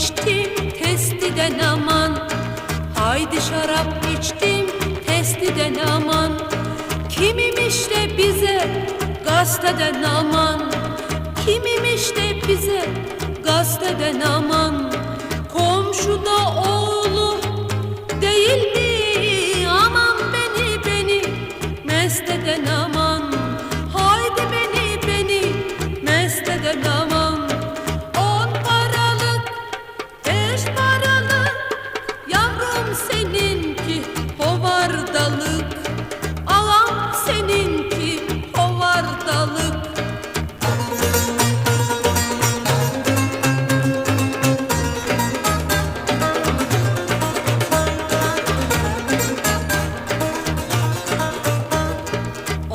içtim testiden aman. Haydi şarap içtim testiden aman. Kimim de bize gazeteden aman? Kimim de bize gazeteden aman? Komşuda oğlu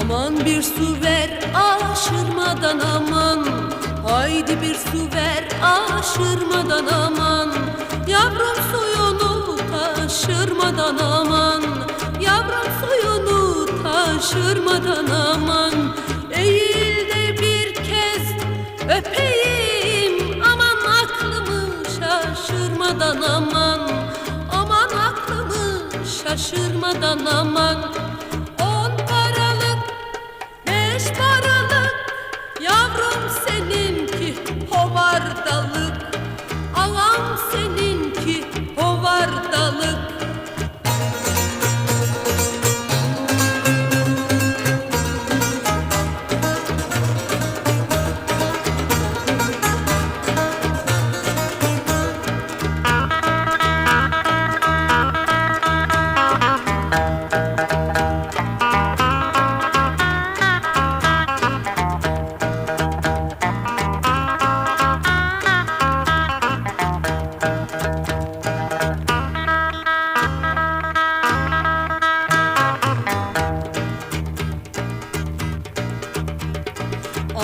Aman bir su ver aşırmadan aman. Haydi bir su ver aşırmadan aman. Yavrum suyunu taşırmadan aman. Yavrum suyunu taşırmadan aman. Eğil de bir kez öpeyim. Aman aklımı şaşırmadan aman. Aman aklımı şaşırmadan aman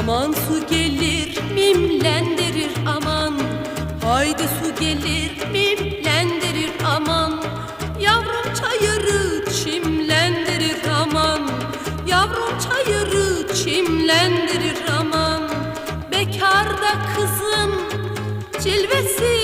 Aman su gelir mimlendirir aman. Haydi su gelir mimlendirir aman. Yavrum çayırı çimlendirir aman. Yavrum çayırı çimlendirir aman. Bekarda kızın cilvesi